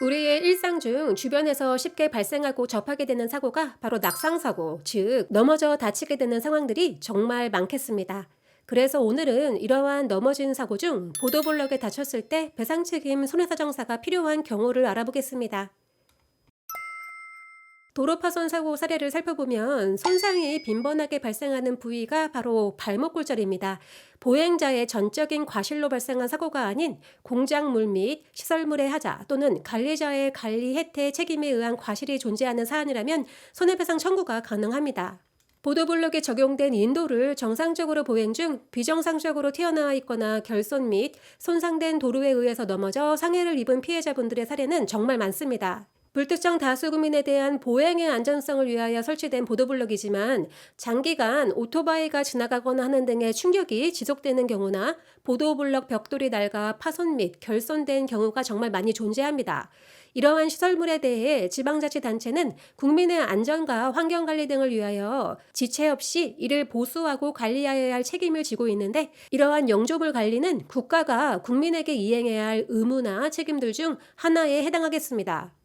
우리의 일상 중 주변에서 쉽게 발생하고 접하게 되는 사고가 바로 낙상사고, 즉, 넘어져 다치게 되는 상황들이 정말 많겠습니다. 그래서 오늘은 이러한 넘어진 사고 중 보도블럭에 다쳤을 때 배상 책임 손해사정사가 필요한 경우를 알아보겠습니다. 도로 파손 사고 사례를 살펴보면 손상이 빈번하게 발생하는 부위가 바로 발목 골절입니다. 보행자의 전적인 과실로 발생한 사고가 아닌 공작물 및 시설물의 하자 또는 관리자의 관리 혜택 책임에 의한 과실이 존재하는 사안이라면 손해배상 청구가 가능합니다. 보도블록에 적용된 인도를 정상적으로 보행 중 비정상적으로 튀어나와 있거나 결손 및 손상된 도로에 의해서 넘어져 상해를 입은 피해자분들의 사례는 정말 많습니다. 불특정 다수 국민에 대한 보행의 안전성을 위하여 설치된 보도블록이지만 장기간 오토바이가 지나가거나 하는 등의 충격이 지속되는 경우나 보도블록 벽돌이 낡아 파손 및 결손된 경우가 정말 많이 존재합니다. 이러한 시설물에 대해 지방자치단체는 국민의 안전과 환경관리 등을 위하여 지체 없이 이를 보수하고 관리하여야 할 책임을 지고 있는데 이러한 영조물 관리는 국가가 국민에게 이행해야 할 의무나 책임들 중 하나에 해당하겠습니다.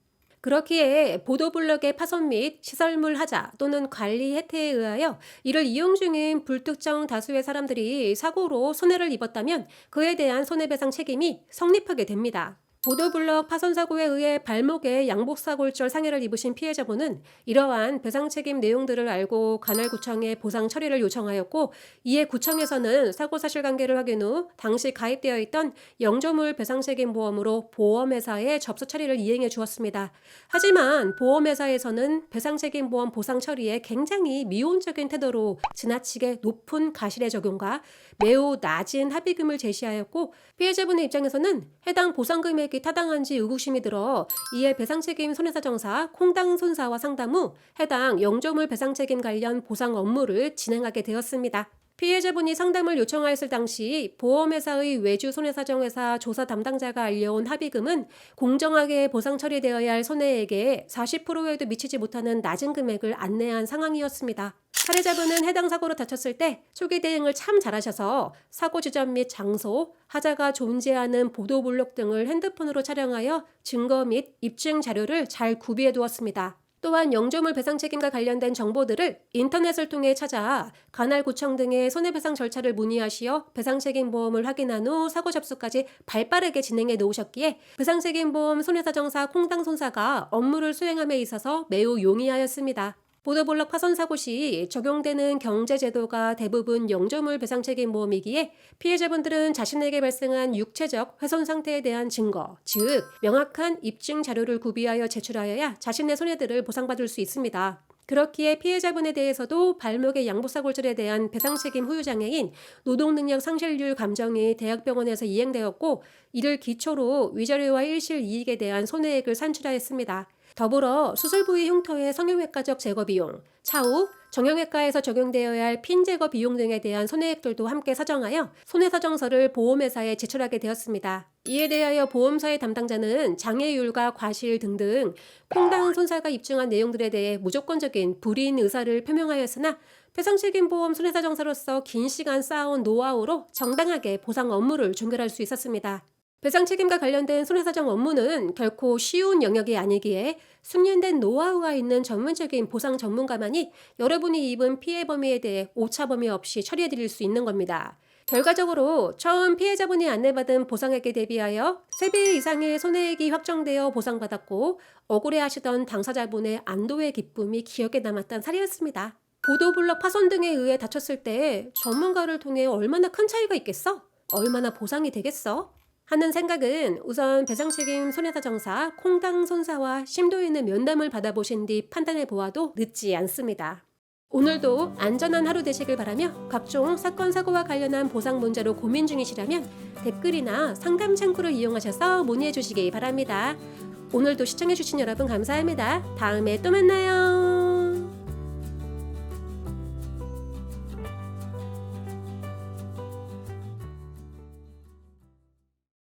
그렇기에 보도블럭의 파손 및 시설물 하자 또는 관리 혜택에 의하여 이를 이용 중인 불특정 다수의 사람들이 사고로 손해를 입었다면 그에 대한 손해배상 책임이 성립하게 됩니다. 보도블럭 파손 사고에 의해 발목에 양복사골절 상해를 입으신 피해자분은 이러한 배상 책임 내용들을 알고 관할구청에 보상 처리를 요청하였고 이에 구청에서는 사고 사실관계를 확인 후 당시 가입되어 있던 영조물 배상 책임 보험으로 보험회사에 접수 처리를 이행해 주었습니다. 하지만 보험회사에서는 배상 책임 보험 보상 처리에 굉장히 미온적인 태도로 지나치게 높은 가실의 적용과 매우 낮은 합의금을 제시하였고 피해자분의 입장에서는 해당 보상 금액 이 타당한지 의구심이 들어 이에 배상 책임 손해사정사 콩당 손사와 상담 후 해당 영조물 배상 책임 관련 보상 업무를 진행하게 되었습니다. 피해자분이 상담을 요청하였을 당시 보험회사의 외주 손해사정회사 조사 담당자가 알려온 합의금은 공정하게 보상 처리되어야 할 손해액의 40%에도 미치지 못하는 낮은 금액을 안내한 상황이었습니다. 사례자분은 해당 사고로 다쳤을 때 초기 대응을 참 잘하셔서 사고 지점 및 장소, 하자가 존재하는 보도 블록 등을 핸드폰으로 촬영하여 증거 및 입증 자료를 잘 구비해 두었습니다. 또한 영조물 배상 책임과 관련된 정보들을 인터넷을 통해 찾아 관할구청 등의 손해배상 절차를 문의하시어 배상 책임 보험을 확인한 후 사고 접수까지 발빠르게 진행해 놓으셨기에 배상 책임 보험 손해사정사 콩당 손사가 업무를 수행함에 있어서 매우 용이하였습니다. 보도블럭 파손 사고 시 적용되는 경제제도가 대부분 영조물 배상 책임 보험이기에 피해자분들은 자신에게 발생한 육체적 훼손 상태에 대한 증거, 즉 명확한 입증 자료를 구비하여 제출하여야 자신의 손해들을 보상받을 수 있습니다. 그렇기에 피해자분에 대해서도 발목의 양복사골절에 대한 배상 책임 후유 장애인 노동능력 상실률 감정이 대학병원에서 이행되었고 이를 기초로 위자료와 일실 이익에 대한 손해액을 산출하였습니다. 더불어 수술 부위 흉터의 성형외과적 제거 비용, 차후 정형외과에서 적용되어야 할 핀 제거 비용 등에 대한 손해액들도 함께 사정하여 손해사정서를 보험회사에 제출하게 되었습니다. 이에 대하여 보험사의 담당자는 장애율과 과실 등등 콩당 손사가 입증한 내용들에 대해 무조건적인 불이인 의사를 표명하였으나 배상책임보험 손해사정사로서 긴 시간 쌓아온 노하우로 정당하게 보상 업무를 종결할 수 있었습니다. 배상 책임과 관련된 손해사정 업무는 결코 쉬운 영역이 아니기에 숙련된 노하우가 있는 전문적인 보상 전문가만이 여러분이 입은 피해 범위에 대해 오차 범위 없이 처리해 드릴 수 있는 겁니다. 결과적으로 처음 피해자분이 안내받은 보상액에 대비하여 3배 이상의 손해액이 확정되어 보상받았고 억울해 하시던 당사자분의 안도의 기쁨이 기억에 남았던 사례였습니다. 보도블럭 파손 등에 의해 다쳤을 때 전문가를 통해 얼마나 큰 차이가 있겠어? 얼마나 보상이 되겠어? 하는 생각은 우선 배상책임 손해사 정사 콩당 손사와 심도 있는 면담을 받아보신 뒤 판단해 보아도 늦지 않습니다. 오늘도 안전한 하루 되시길 바라며 각종 사건 사고와 관련한 보상 문제로 고민 중이시라면 댓글이나 상담 창구를 이용하셔서 문의해 주시기 바랍니다. 오늘도 시청해 주신 여러분 감사합니다. 다음에 또 만나요.